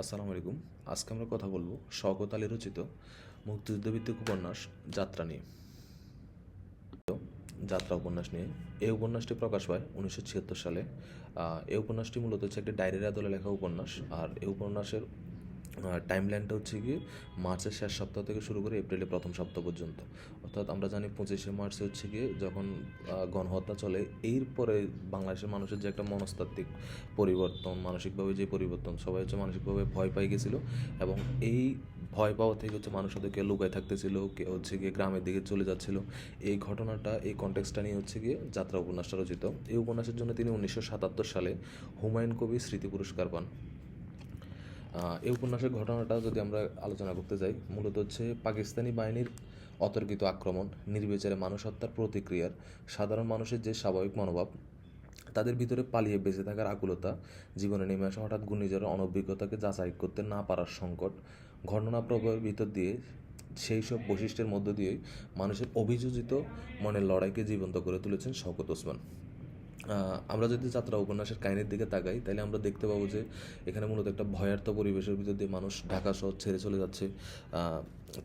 আসসালামু আলাইকুম। আজকে আমরা কথা বলব শওকত আলী রচিত মুক্তিযুদ্ধভিত্তিক উপন্যাস যাত্রা নিয়ে। যাত্রা উপন্যাস নিয়ে। এই উপন্যাসটি প্রকাশ পায় উনিশশো ছিয়াত্তর সালে। এই উপন্যাসটি মূলত হচ্ছে একটি ডায়েরির আদলে লেখা উপন্যাস। আর এই উপন্যাসের টাইম লাইনটা হচ্ছে গিয়ে মার্চের শেষ সপ্তাহ থেকে শুরু করে এপ্রিলের প্রথম সপ্তাহ পর্যন্ত। অর্থাৎ আমরা জানি পঁচিশে মার্চে হচ্ছে গিয়ে যখন গণহত্যা চলে, এরপরে বাংলাদেশের মানুষের যে একটা মনস্তাত্ত্বিক পরিবর্তন, মানসিকভাবে যে পরিবর্তন, সবাই হচ্ছে মানসিকভাবে ভয় পাই গেছিল এবং এই ভয় পাওয়া থেকে হচ্ছে মানুষ ওদেরকে লুকায় থাকতেছিল, কেউ হচ্ছে গিয়ে গ্রামের দিকে চলে যাচ্ছিল। এই ঘটনাটা, এই কন্টেক্সটা নিয়ে হচ্ছে গিয়ে যাত্রা উপন্যাসটা রচিত। এই উপন্যাসের জন্য তিনি উনিশশো সাতাত্তর সালে হুমায়ুন কবি স্মৃতি পুরস্কার পান। এই উপন্যাসের ঘটনাটা যদি আমরা আলোচনা করতে যাই, মূলত হচ্ছে পাকিস্তানি বাহিনীর অতর্কিত আক্রমণ, নির্বিচারে মানুষ হত্যার প্রতিক্রিয়ার, সাধারণ মানুষের যে স্বাভাবিক মনোভাব, তাদের ভিতরে পালিয়ে বেঁচে থাকার আকুলতা, জীবনে নেমে আসা হঠাৎ ঘূর্ণিঝড়ের অনভিজ্ঞতাকে যাচাই করতে না পারার সংকট, ঘটনা প্রবাহের ভিতর দিয়ে সেই সব বৈশিষ্ট্যের মধ্য দিয়ে মানুষের অভিযোজিত মনের লড়াইকে জীবন্ত করে তুলেছেন শওকত ওসমান। আমরা যদি যাত্রা উপন্যাসের কাহিনীর দিকে তাকাই, তাহলে আমরা দেখতে পাবো যে এখানে মূলত একটা ভয়ার্থ পরিবেশের ভিতর দিয়ে মানুষ ঢাকা শহর ছেড়ে চলে যাচ্ছে।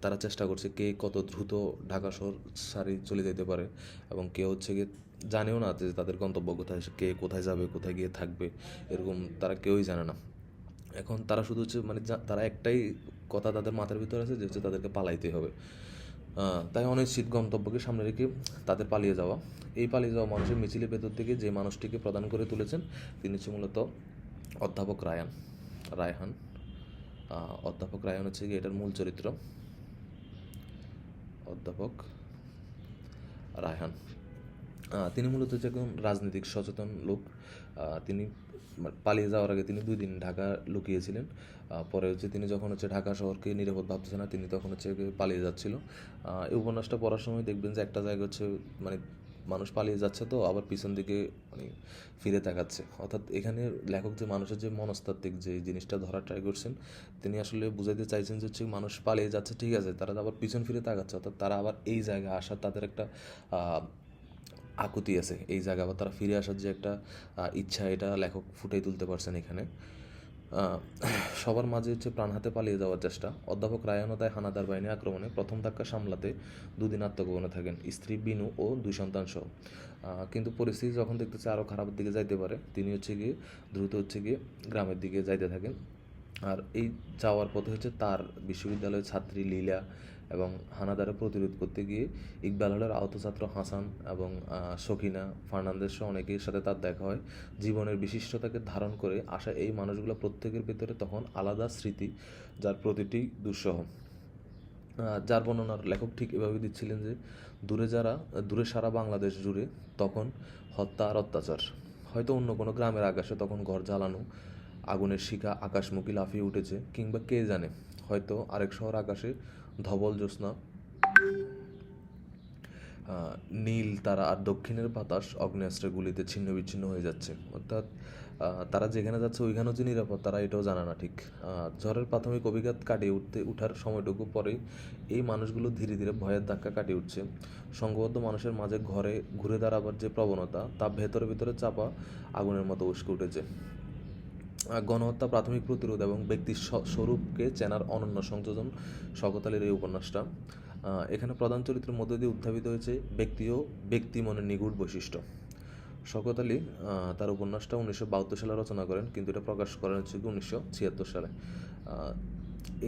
তারা চেষ্টা করছে কে কত দ্রুত ঢাকা শহর সারি চলে যেতে পারে এবং কে হচ্ছে গিয়ে জানেও না যে তাদের গন্তব্য কোথায় কে কোথায় যাবে, কোথায় গিয়ে থাকবে, এরকম তারা কেউই জানে না। এখন তারা শুধু হচ্ছে মানে তারা একটাই কথা তাদের মাথার ভিতরে আছে যে হচ্ছে তাদেরকে পালাইতে হবে। তাই অনিশ্চিত গন্তব্যকে সামনে রেখে তাদের পালিয়ে যাওয়া। এই পালিয়ে যাওয়া মানুষের মিছিলের ভেতর থেকে যে মানুষটিকে প্রদান করে তুলেছেন, তিনি হচ্ছে মূলত অধ্যাপক রায়ান, রায়হান। অধ্যাপক রায়হান হচ্ছে গিয়ে এটার মূল চরিত্র। অধ্যাপক রায়হান। তিনি মূলত একজন রাজনৈতিক সচেতন লোক। তিনি মানে পালিয়ে যাওয়ার আগে তিনি দুই দিন ঢাকা লুকিয়েছিলেন। পরে হচ্ছে তিনি যখন হচ্ছে ঢাকা শহরকে নিরাপদ ভাবতেছে না, তিনি তখন হচ্ছে পালিয়ে যাচ্ছিল। এই উপন্যাসটা পড়ার সময় দেখবেন যে একটা জায়গা হচ্ছে মানে মানুষ পালিয়ে যাচ্ছে তো, আবার পিছন দিকে মানে ফিরে তাকাচ্ছে। অর্থাৎ এখানে লেখক যে মানুষের যে মনস্তাত্ত্বিক যে জিনিসটা ধরা ট্রাই করছেন, তিনি আসলে বুঝাইতে চাইছেন যে হচ্ছে মানুষ পালিয়ে যাচ্ছে, ঠিক আছে, তারা আবার পিছন ফিরে তাকাচ্ছে। অর্থাৎ তারা আবার এই জায়গায় আসার তাদের একটা আকুতি আছে। এই জায়গা বা তারা ফিরে আসার যে একটা ইচ্ছা, এটা লেখক ফুটাই তুলতে পারছেন এখানে। সবার মাঝে হচ্ছে প্রাণ হাতে পালিয়ে যাওয়ার চেষ্টা। অধ্যাপক রায়নও তাই হানাদার বাহিনী আক্রমণে প্রথম ধাক্কা সামলাতে দুদিন আত্মগোপনে থাকেন, স্ত্রী বিনু ও দুই সন্তান সহ। কিন্তু পরিস্থিতি যখন দেখতেছে আরও খারাপের দিকে যাইতে পারে, তিনি হচ্ছে গিয়ে, দ্রুত হচ্ছে গিয়ে গ্রামের দিকে যাইতে থাকেন। আর এই যাওয়ার পথে হচ্ছে তার বিশ্ববিদ্যালয়ের ছাত্রী লীলা এবং হানাদারে প্রতিরোধ করতে গিয়ে ইকবাল হলের আহত ছাত্র হাসান এবং ফার্নান্দেজ সহ অনেকের সাথে তার দেখা হয়। জীবনের বিশিষ্টতাকে ধারণ করে আসা এই মানুষগুলো প্রত্যেকের ভেতরে তখন আলাদা স্মৃতি, যার প্রতিটি দুঃসহ। যার বর্ণনার লেখক ঠিক এভাবে দিচ্ছিলেন যে, দূরে যারা, দূরে সারা বাংলাদেশ জুড়ে তখন হত্যা আর অত্যাচার। হয়তো অন্য কোনো গ্রামের আকাশে তখন ঘর জ্বালানো আগুনের শিখা আকাশমুখী লাফিয়ে উঠেছে, কিংবা কে জানে, হয়তো আরেক শহর আকাশে ধবল জ্যোৎস্না। নীল তারা আর দক্ষিণের বাতাস অগ্নেয়াস্ত্রের গুলিতে ছিন্ন বিচ্ছিন্ন হয়ে যাচ্ছে। অর্থাৎ তারা যেখানে যাচ্ছে ওইখানেও যে নিরাপদ, তারা এটাও জানে না ঠিক। ঝড়ের প্রাথমিক অভিঘাত কাটিয়ে উঠতে, উঠার সময়টুকু পরেই এই মানুষগুলো ধীরে ধীরে ভয়ের ধাক্কা কাটিয়ে উঠছে। সংঘবদ্ধ মানুষের মাঝে ঘরে ঘুরে দাঁড়াবার যে প্রবণতা, তা ভেতরে ভেতরে চাপা আগুনের মতো উস্কে উঠেছে। গণহত্যা, প্রাথমিক প্রতিরোধ এবং ব্যক্তির স্বরূপকে চেনার অনন্য সংযোজন শকতালের এই উপন্যাসটা। এখানে প্রধান চরিত্রের মধ্যে দিয়ে উত্থাপিত হয়েছে ব্যক্তি ও ব্যক্তি মনের নিগুড় বৈশিষ্ট্য। শকত আলী তার উপন্যাসটা উনিশশো বাহাত্তর সালে রচনা করেন, কিন্তু এটা প্রকাশ করেন হচ্ছে উনিশশো ছিয়াত্তর সালে।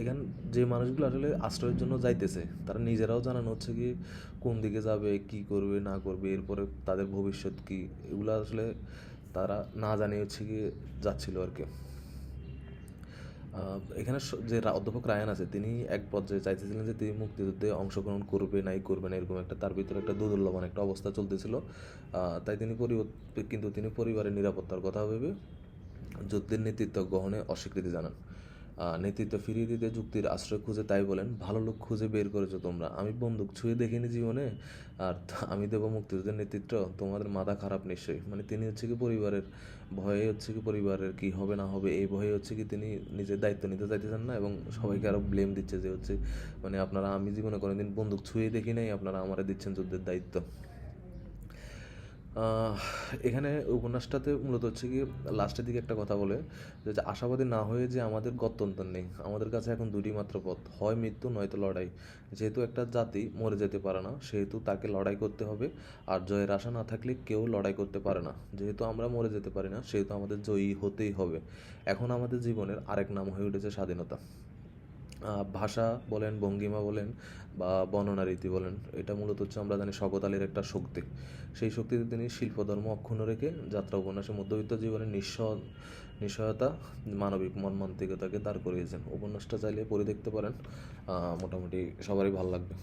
এখান যে মানুষগুলো আসলে আশ্রয়ের জন্য যাইতেছে, তারা নিজেরাও জানানো হচ্ছে কি কোন দিকে যাবে, কি করবে, না করবে, এরপরে তাদের ভবিষ্যৎ কি, এগুলো আসলে তারা না জানিয়ে হচ্ছে কি যাচ্ছিল আর কি। এখানে যে অধ্যাপক রায়ান আছে, তিনি এক পর্যায়ে চাইতেছিলেন যে তিনি মুক্তিযুদ্ধে অংশগ্রহণ করবে নাই, করবে না এরকম একটা তার ভিতরে একটা দুদুল্যমান একটা অবস্থা চলতেছিল। তাই তিনি কিন্তু তিনি পরিবারের নিরাপত্তার কথা ভেবে যুদ্ধের নেতৃত্ব গ্রহণে অস্বীকৃতি জানান। নেতৃত্ব ফিরিয়ে দিতে যুক্তির আশ্রয় খুঁজে তাই বলেন, ভালো লোক খুঁজে বের করেছ তোমরা। আমি বন্দুক ছুঁয়ে দেখিনি জীবনে। আর আমি দেবো মুক্তিযুদ্ধের নেতৃত্ব। তোমাদের মাথা খারাপ নিশ্চয়ই। মানে তিনি হচ্ছে কি পরিবারের, ভয়ে হচ্ছে কি পরিবারের কি হবে না হবে, এই ভয়ে হচ্ছে কি তিনি নিজের দায়িত্ব নিতে চাইতেছেন না এবং সবাইকে আরও ব্লেম দিচ্ছে যে হচ্ছে মানে আপনারা, আমি জীবনে কোনোদিন বন্দুক ছুঁয়ে দেখি নাই, আপনারা আমারে দিচ্ছেন যুদ্ধের দায়িত্ব। এখানে উপন্যাসটাতে মূলত হচ্ছে কি লাস্টের দিকে একটা কথা বলে যে আশাবাদী না হয়ে যে আমাদের গত্যন্তর নেই, আমাদের কাছে এখন দুটি মাত্র পথ, হয় মৃত্যু নয়তো লড়াই। যেহেতু একটা জাতি মরে যেতে পারে না, সেহেতু তাকে লড়াই করতে হবে, আর জয়ের আশা না থাকলে কেউ লড়াই করতে পারে না। যেহেতু আমরা মরে যেতে পারি না, সেহেতু আমাদের জয়ী হতেই হবে। এখন আমাদের জীবনের আরেক নাম হয়ে উঠেছে স্বাধীনতা। ভাষা বলেন, ভঙ্গিমা বলেন বা বর্ণনা রীতি বলেন, এটা মূলত হচ্ছে আমরা জানি স্বগতালের একটা শক্তি। সেই শক্তিতে তিনি শিল্পধর্ম অক্ষুণ্ণ রেখে যাত্রা উপন্যাসে মধ্যবিত্ত জীবনের নিঃস, নিঃসহায়তা, মানবিক মর্মান্তিকতাকে দাঁড় করিয়েছেন। উপন্যাসটা চাইলে পড়ে দেখতে পারেন মোটামুটি সবারই ভালো লাগবে।